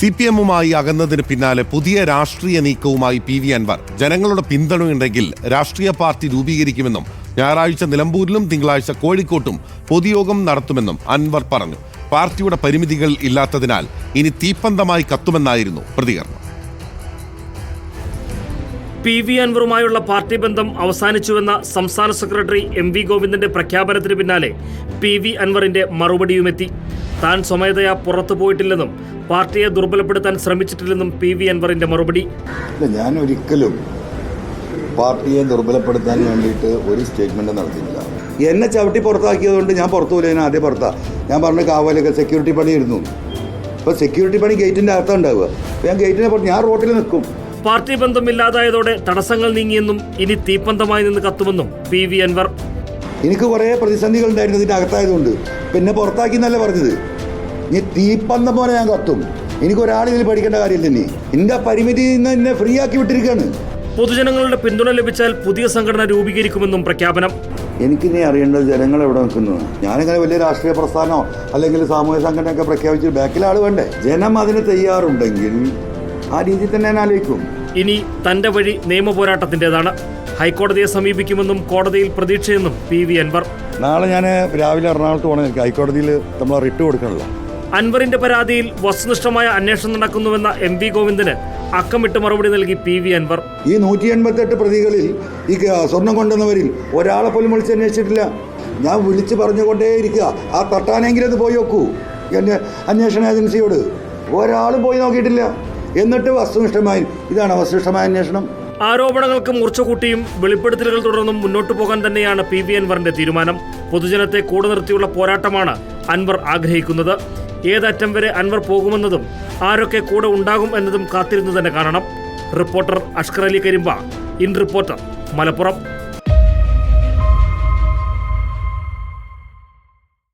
C P എമ്മുമായി അകന്നതിന് പിന്നാലെ പുതിയ രാഷ്ട്രീയ നീക്കവുമായി പി വി അൻവർ. ജനങ്ങളുടെ പിന്തുണയുണ്ടെങ്കിൽ രാഷ്ട്രീയ പാർട്ടി രൂപീകരിക്കുമെന്നും ഞായറാഴ്ച നിലമ്പൂരിലും തിങ്കളാഴ്ച കോഴിക്കോട്ടും പൊതുയോഗം നടത്തുമെന്നും അൻവർ പറഞ്ഞു. പാർട്ടിയുടെ പരിമിതികൾ ഇല്ലാത്തതിനാൽ ഇനി തീപ്പന്തമായി കത്തുമെന്നായിരുന്നു പ്രതികരണം. പി വി അൻവറുമായുള്ള പാർട്ടി ബന്ധം അവസാനിച്ചുവെന്ന സംസ്ഥാന സെക്രട്ടറി എം വി ഗോവിന്ദന്റെ പ്രഖ്യാപനത്തിന് പിന്നാലെ പി വി അൻവറിന്റെ മറുപടിയുമെത്തി. താൻ സ്വമേധയാ പുറത്തു പോയിട്ടില്ലെന്നും പാർട്ടിയെ ദുർബലപ്പെടുത്താൻ ശ്രമിച്ചിട്ടില്ലെന്നും പി വി അൻവറിന്റെ മറുപടി. ഞാൻ ഒരിക്കലും പാർട്ടിയെ ദുർബലപ്പെടുത്താൻ വേണ്ടിയിട്ട് ഒരു സ്റ്റേറ്റ്മെന്റ് നടത്തിയിട്ടില്ല. എന്നെ ചവിട്ടി പുറത്താക്കിയതുകൊണ്ട് ഞാൻ പുറത്തു പോലെ ഞാൻ ആദ്യം പുറത്താ. ഞാൻ പറഞ്ഞ കാവലൊക്കെ സെക്യൂരിറ്റി പണി ഇരുന്നു അപ്പോൾ സെക്യൂരിറ്റി പണി ഗേറ്റിന്റെ അകത്താണ് ഉണ്ടാവുക. അപ്പോൾ ഞാൻ ഗേറ്റിനെ പുറത്ത് ഞാൻ റോട്ടിൽ നിൽക്കും. പാർട്ടി ബന്ധം ഇല്ലാതായതോടെ തടസ്സങ്ങൾ നീങ്ങിയെന്നും ഇനി തീപ്പന്തമായി നിന്ന് കത്തുമെന്നും പി വി അൻവർ. എനിക്ക് കുറേ പ്രതിസന്ധികൾ ഉണ്ടായിരുന്നു ഇതിന്റെ അകത്തായതുകൊണ്ട് പിന്നെ പുറത്താക്കി എന്നല്ല പറഞ്ഞത്. ഇനി തീപ്പന്തം പോലെ ഞാൻ കത്തും. എനിക്ക് ഒരാൾ ഇതിൽ പഠിക്കേണ്ട കാര്യമില്ല ഇനി. എന്റെ പരിമിതി നിന്ന് എന്നെ ഫ്രീ ആക്കി വിട്ടിരിക്കുകയാണ്. പൊതുജനങ്ങളുടെ പിന്തുണ ലഭിച്ചാൽ പുതിയ സംഘടന രൂപീകരിക്കുമെന്നും പ്രഖ്യാപനം. എനിക്ക് എനിക്കിനി അറിയേണ്ടത് ജനങ്ങൾ എവിടെ നിൽക്കുന്നു? ഞാനിങ്ങനെ വലിയ രാഷ്ട്രീയ പ്രസ്ഥാനമോ അല്ലെങ്കിൽ സാമൂഹ്യ സംഘടനയൊക്കെ പ്രഖ്യാപിച്ച് ബാക്കിൽ ആൾ വേണ്ടേ? ജനം അതിന് തയ്യാറുണ്ടെങ്കിൽ ആ രീതിയിൽ തന്നെ ഞാൻ ആലോചിക്കും. ഇനി തന്റെ വഴി നിയമ പോരാട്ടത്തിന്റേതാണ് ഹൈക്കോടതിയെ സമീപിക്കുമെന്നും കോടതിയിൽ പ്രതീക്ഷയെന്നും പി വി അൻവർ. നാളെ ഞാൻ രാവിലെ എറണാകുളത്ത് പോകണം. ഹൈക്കോടതിയിൽ നമ്മൾ റിട്ട് കൊടുക്കണല്ലോ അൻവറിന്റെ പരാതിയിൽ വസ്തുനിഷ്ഠമായ അന്വേഷണം നടക്കുന്നുവെന്ന എം വി ഗോവിന്ദന് അക്കമിട്ട് മറുപടി നൽകി പി വി അൻവർ. ഈ നൂറ്റി എൺപത്തെട്ട് പ്രതികളിൽ ഈ സ്വർണം കൊണ്ടുവന്നവരിൽ ഒരാളെ പോലും വിളിച്ച് അന്വേഷിച്ചിട്ടില്ല. ഞാൻ വിളിച്ച് പറഞ്ഞുകൊണ്ടേ ഇരിക്കുക ആ തട്ടാനെങ്കിലും അത് പോയി നോക്കൂ. എന്റെ അന്വേഷണ ഏജൻസിയോട് ഒരാളും പോയി നോക്കിയിട്ടില്ല. എന്നിട്ട് വസ്തുനിഷ്ഠമായി ഇതാണ് വസ്തുനിഷ്ഠമായ അന്വേഷണം. ആരോപണങ്ങൾക്ക് മൂർച്ച കൂട്ടിയും വെളിപ്പെടുത്തലുകൾ തുടർന്നും മുന്നോട്ടു പോകാൻ തന്നെയാണ് പി വി അൻവറിന്റെ തീരുമാനം. പൊതുജനത്തെ കൂടെ നിർത്തിയുള്ള പോരാട്ടമാണ് അൻവർ ആഗ്രഹിക്കുന്നത്. ഏതറ്റം വരെ അൻവർ പോകുമെന്നതും ആരൊക്കെ കൂടെ ഉണ്ടാകും എന്നതും കാത്തിരുന്നു തന്നെ കാണണം. Reporter Ashkar Ali Karimba. In reporter Malappuram.